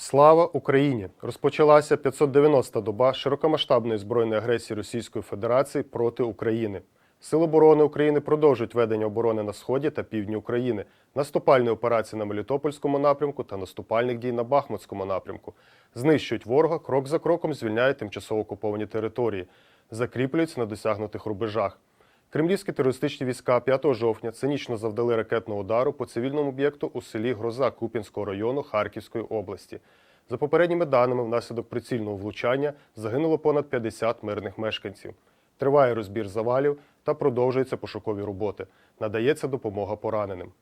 Слава Україні! Розпочалася 590-та доба широкомасштабної збройної агресії Російської Федерації проти України. Сили оборони України продовжують ведення оборони на сході та півдні України, наступальні операції на Мелітопольському напрямку та наступальних дій на Бахмутському напрямку. Знищують ворога, крок за кроком звільняють тимчасово окуповані території, закріплюються на досягнутих рубежах. Кремлівські терористичні війська 5 жовтня цинічно завдали ракетного удару по цивільному об'єкту у селі Гроза Куп'янського району Харківської області. За попередніми даними, внаслідок прицільного влучання загинуло понад 50 мирних мешканців. Триває розбір завалів та продовжуються пошукові роботи. Надається допомога пораненим.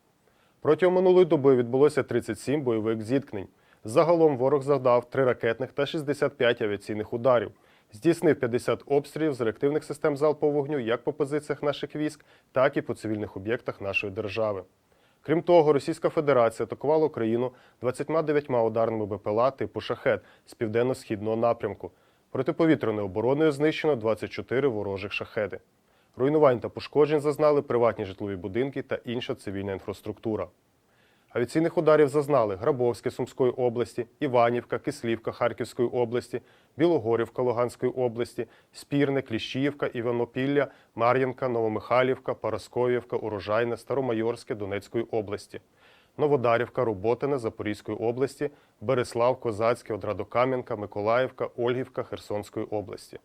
Протягом минулої доби відбулося 37 бойових зіткнень. Загалом ворог завдав 3 ракетних та 65 авіаційних ударів. Здійснив 50 обстрілів з реактивних систем залпового вогню як по позиціях наших військ, так і по цивільних об'єктах нашої держави. Крім того, Російська Федерація атакувала Україну 29 ударними БПЛА типу шахет з південно-східного напрямку. Протиповітряною обороною знищено 24 ворожих шахеди. Руйнувань та пошкоджень зазнали приватні житлові будинки та інша цивільна інфраструктура. Авіаційних ударів зазнали Грабовське Сумської області, Іванівка, Кислівка Харківської області, Білогорівка Луганської області, Спірне, Кліщіївка, Іванопілля, Мар'їнка, Новомихайлівка, Парасковівка, Урожайне, Старомайорське Донецької області, Новодарівка, Роботине Запорізької області, Береслав, Козацьке, Одрадокам'янка, Миколаївка, Ольгівка Херсонської області.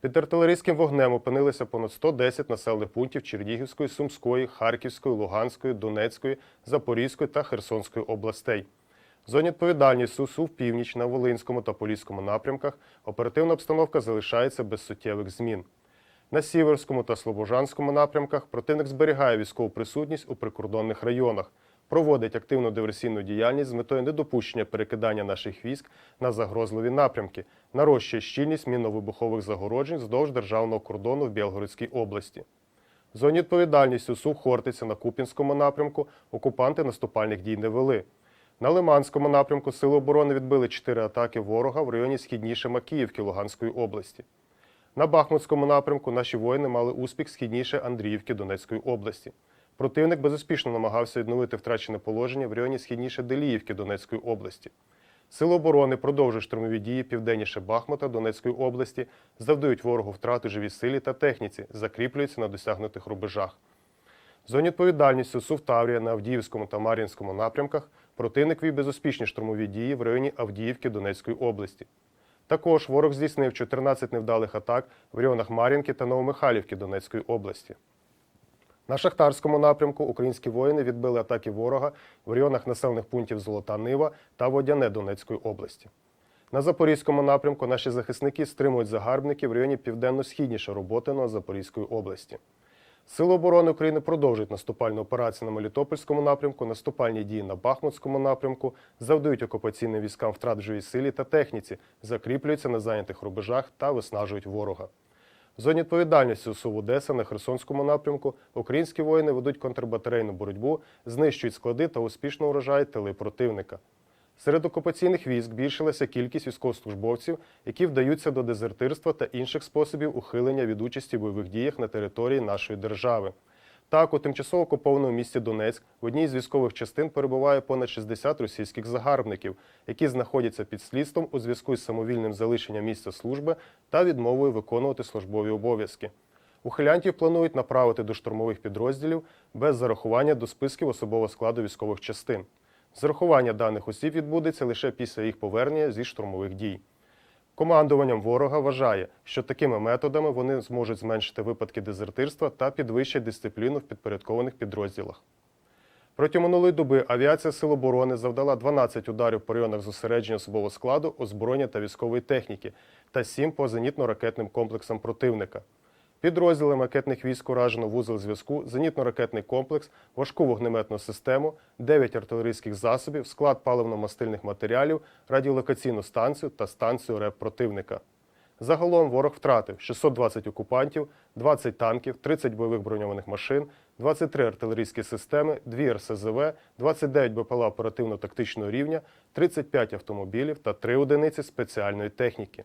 Під артилерійським вогнем опинилися понад 110 населених пунктів Чернігівської, Сумської, Харківської, Луганської, Донецької, Запорізької та Херсонської областей. В зоні відповідальності СУСУ в північ на Волинському та Поліському напрямках оперативна обстановка залишається без суттєвих змін. На Сіверському та Слобожанському напрямках противник зберігає військову присутність у прикордонних районах, проводить активну диверсійну діяльність з метою недопущення перекидання наших військ на загрозливі напрямки, нарощує щільність мінно-вибухових загороджень вздовж державного кордону в Білгородській області. В зоні відповідальності СУ Хортиця на Куп'янському напрямку окупанти наступальних дій не вели. На Лиманському напрямку Сили оборони відбили чотири атаки ворога в районі східніше Макіївки Луганської області. На Бахмутському напрямку наші воїни мали успіх східніше Андріївки Донецької області. Противник безуспішно намагався відновити втрачене положення в районі східніше Деліївки Донецької області. Сили оборони продовжують штурмові дії південніше Бахмута Донецької області, завдають ворогу втрати живій силі та техніці, закріплюються на досягнутих рубежах. В зоні відповідальності СУВ Таврія на Авдіївському та Мар'їнському напрямках противник вів безуспішні штурмові дії в районі Авдіївки Донецької області. Також ворог здійснив 14 невдалих атак в районах Мар'їнки та Новомихайлівки Донецької області. На Шахтарському напрямку українські воїни відбили атаки ворога в районах населених пунктів Золота Нива та Водяне Донецької області. На Запорізькому напрямку наші захисники стримують загарбників в районі південно-східніше Роботиного Запорізької області. Сили оборони України продовжують наступальну операцію на Мелітопольському напрямку, наступальні дії на Бахмутському напрямку, завдають окупаційним військам втрат живій силі та техніці, закріплюються на зайнятих рубежах та виснажують ворога. В зоні відповідальності СУВ Одеса на Херсонському напрямку українські воїни ведуть контрбатарейну боротьбу, знищують склади та успішно уражають тили противника. Серед окупаційних військ збільшилася кількість військовослужбовців, які вдаються до дезертирства та інших способів ухилення від участі в бойових діях на території нашої держави. Так, у тимчасово окупованому місті Донецьк в одній з військових частин перебуває понад 60 російських загарбників, які знаходяться під слідством у зв'язку з самовільним залишенням місця служби та відмовою виконувати службові обов'язки. Ухилянтів планують направити до штурмових підрозділів без зарахування до списків особового складу військових частин. Зарахування даних осіб відбудеться лише після їх повернення зі штурмових дій. Командуванням ворога вважає, що такими методами вони зможуть зменшити випадки дезертирства та підвищити дисципліну в підпорядкованих підрозділах. Протягом минулої доби авіація Сил оборони завдала 12 ударів по районах зосередження особового складу, озброєння та військової техніки та 7 по зенітно-ракетним комплексам противника. Підрозділи ракетних військ уражено вузол зв'язку, зенітно-ракетний комплекс, важку вогнеметну систему, 9 артилерійських засобів, склад паливно-мастильних матеріалів, радіолокаційну станцію та станцію РЕП противника. Загалом ворог втратив 620 окупантів, 20 танків, 30 бойових броньованих машин, 23 артилерійські системи, 2 РСЗВ, 29 БПЛА оперативно-тактичного рівня, 35 автомобілів та 3 одиниці спеціальної техніки.